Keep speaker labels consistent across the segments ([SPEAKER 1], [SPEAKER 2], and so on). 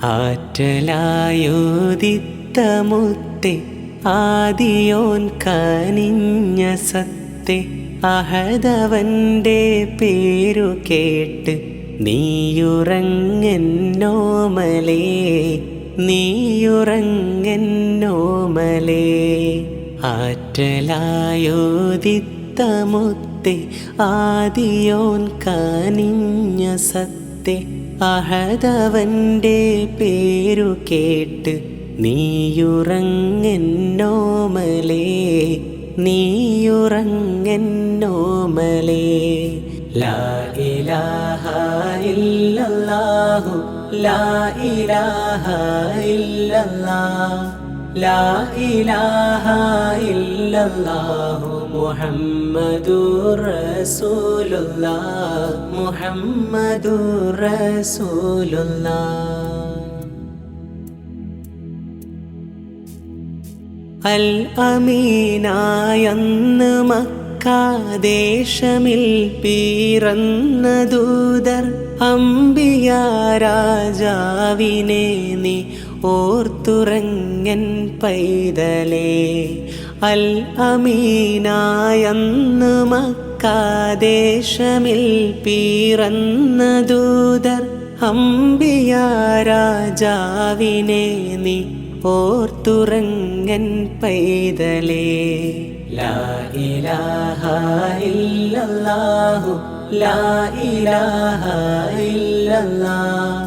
[SPEAKER 1] ആറ്റലായോദിത്തമുത്തെ ആദിയോൻ കനിഞ്ഞ സത്തെ അഹദവന്റെ പേരു കേട്ട് നീയുറങ്ങെന്നോമലേ നീയുറങ്ങെന്നോമലേ ആറ്റലായോദിത്തമുത്തെ ആദിയോൻ കനിഞ്ഞ സത്തെ അഹദവന്റെ പേരു കേട്ട് നീയുറങ്ങെന്നോമലേ നീയുറങ്ങെന്നോമലേ. ലാ ഇലാഹ ഇല്ലല്ലാഹു ലാ ഇലാഹ ഇല്ലല്ലാഹ് ലാ ഇലാഹ ഇല്ലല്ലാഹു മുഹമ്മദുർ റസൂലുള്ളാഹ് മുഹമ്മദുർ റസൂലുള്ളാഹ് അൽ അമീനായെന്ന് മക്കാദേശമിൽ പീറന്ന ദൂതർ അമ്പിയ രാജാവിനെ നീ ഓർത്തുറങ്ങൻ പൈതലേ അൽ അമീനായന്ന് മക്കാദേശമിൽ പീറന്ന ദൂതർ അമ്പിയ രാജാവിനെ നീ ഓർത്തുറങ്ങൻ പൈതലേ. ലാ ഇലാഹ ഇല്ലല്ലാഹു ലാ ഇലാഹ ഇല്ലല്ലാഹ്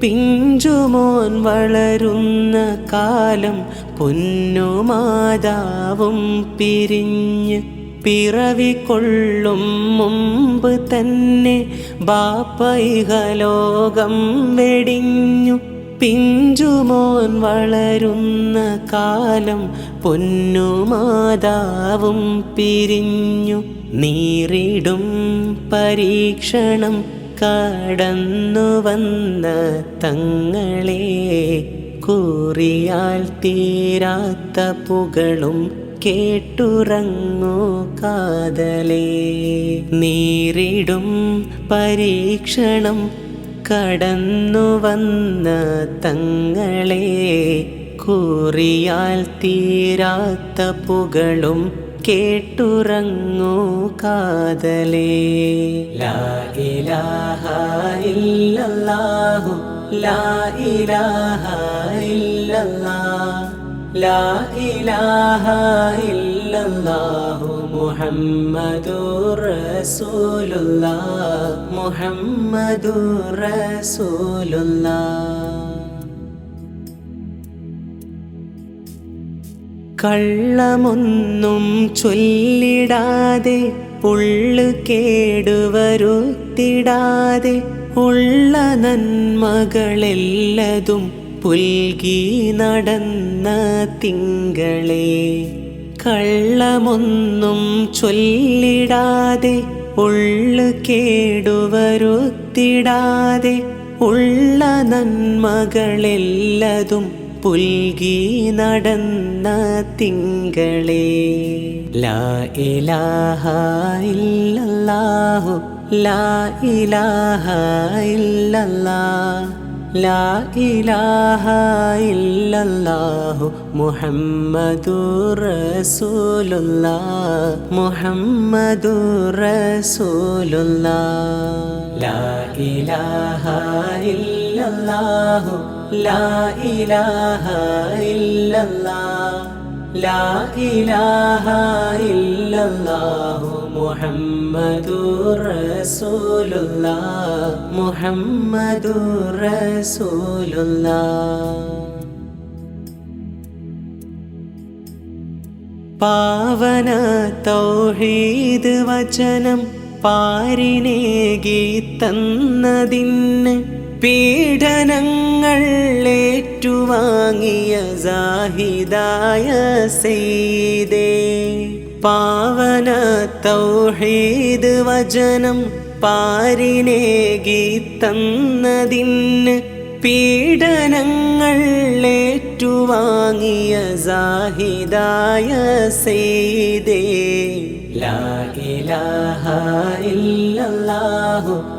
[SPEAKER 1] പിഞ്ചുമോൻ വളരുന്ന കാലം പൊന്നുമാതാവും പിരിഞ്ഞ് പിറവിക്കൊള്ളും മുമ്പ് തന്നെ ബാപ്പൈഹലോകം വെടിഞ്ഞു. പിഞ്ചുമോൻ വളരുന്ന കാലം പൊന്നുമാതാവും പിരിഞ്ഞു. നീറിടും പരീക്ഷണം കടന്നു വന്ന തങ്ങളെ കൂറിയാൽ തീരാത്ത പുകളും കേട്ടുറങ്ങൂ കാതലേ. നേരിടും പരീക്ഷണം കടന്നു വന്ന തങ്ങളെ കൂറിയാൽ തീരാത്ത പുകളും കേട്ടുറങ്ങൂ കാതലേ. ലാ ഇലാഹ ഇല്ലല്ലാഹു ലാ ഇലാഹ ഇല്ലല്ലാഹ് ലാ ഇലാഹ ഇല്ലല്ലാഹു മുഹമ്മദുർ റസൂലുള്ളാഹ് മുഹമ്മദുർ റസൂലുള്ളാഹ് കള്ളമൊന്നും ചൊല്ലിടാതെ ഉള്ളു കേടുവരുത്തിടാതെ ഉള്ള നന്മകളെല്ലതും പുൽകി നടന്ന തിങ്കളെ. കള്ളമൊന്നും ചൊല്ലിടാതെ ഉള്ളു കേടുവരുത്തിടാതെ ഉള്ള നന്മകളെല്ലതും പുൽകി നടന്ന തിങ്കളെ ലാ ഇലാഹ ലാ ഇലാഹ ഇല്ലല്ലാഹ് ലാ ഇലാഹ ഇല്ലല്ലാഹു മുഹമ്മദുർ റസൂലുള്ളാ മുഹമ്മദുർ റസൂലുള്ളാ ലാ ഇലാഹ ഇല്ലല്ലാഹു. ലാ ഇലാഹ ഇല്ലല്ലാഹ്. ലാ ഇലാഹ ഇല്ലല്ലാഹു മുഹമ്മദുർ റസൂലുള്ളാഹ്. മുഹമ്മദുർ റസൂലുള്ളാഹ്. പാവന തൗഹീദ് വചനം പാരിനേകി തന്നതിന് പീഡനങ്ങൾ ഏറ്റുവാങ്ങിയ ജാഹിദായ സെയ്തേ പാവന തൗഹീദ് വചനം പാരിനേകി തന്നതിന് പീഡനങ്ങൾ ഏറ്റുവാങ്ങിയ ജാഹിദായ സെയ്തേ ലാ ഇലാഹ ഇല്ലല്ലാഹു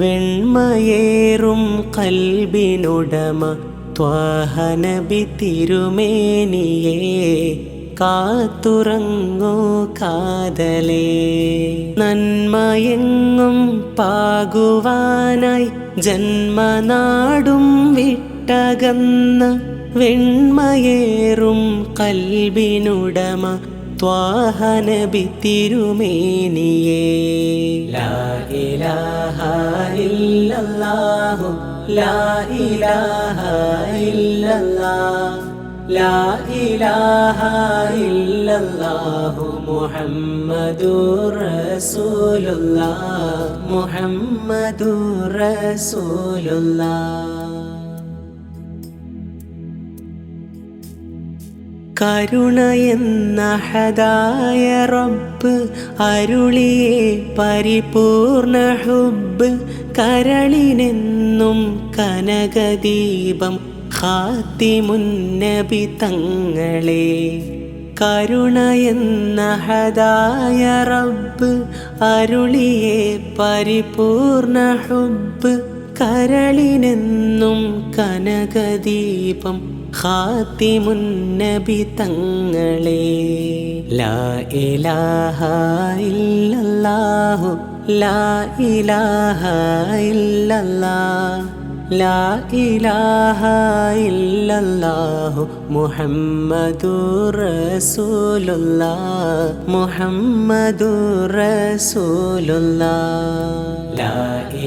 [SPEAKER 1] വെണ്മയേറും കൽബിനുടമ ത്വാഹനബി തിരുമേനിയേ കാത്തുറങ്ങോ കാതലേ. നന്മയെങ്ങും പാകുവാനായി ജന്മനാടും വിട്ടകന്ന വെണ്മയേറും കൽബിനുടമ ത്വാഹനബി തിരുമേനിയേ. ലാ ഇലാഹ ഇല്ലല്ലാഹു ലാ ഇലാഹ ഇല്ലല്ലാഹ് ലാ ഇലാഹ ഇല്ലല്ലാഹു മുഹമ്മദുർ റസൂലുള്ളാഹ് മുഹമ്മദുർ റസൂലുള്ളാഹ് കരുണയെന്ന ഹദായ റബ്ബ് അരുളിയെ പരിപൂർണ ഹുബ് കരളിനെന്നും കനകദീപം ഖാത്തിമുന്നബി തങ്ങളെ. കരുണയെന്നഹദായ റബ്ബ് അരുളിയെ പരിപൂർണ ഹുബ് കരളിനെന്നും കനകദീപം ഖാത്തിമുന്നബി തങ്ങളെ. ലാ ഇലാഹ ഇല്ലല്ലാഹു ലാ ഇലാഹ ഇല്ലല്ലാഹ് ലാ ഇലാഹ ഇല്ലല്ലാഹു മുഹമ്മദുർ റസൂലുള്ളാഹ് മുഹമ്മദുർ റസൂലുള്ളാഹ്. ലാ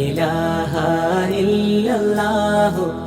[SPEAKER 1] ഇലാഹ ഇല്ലല്ലാഹു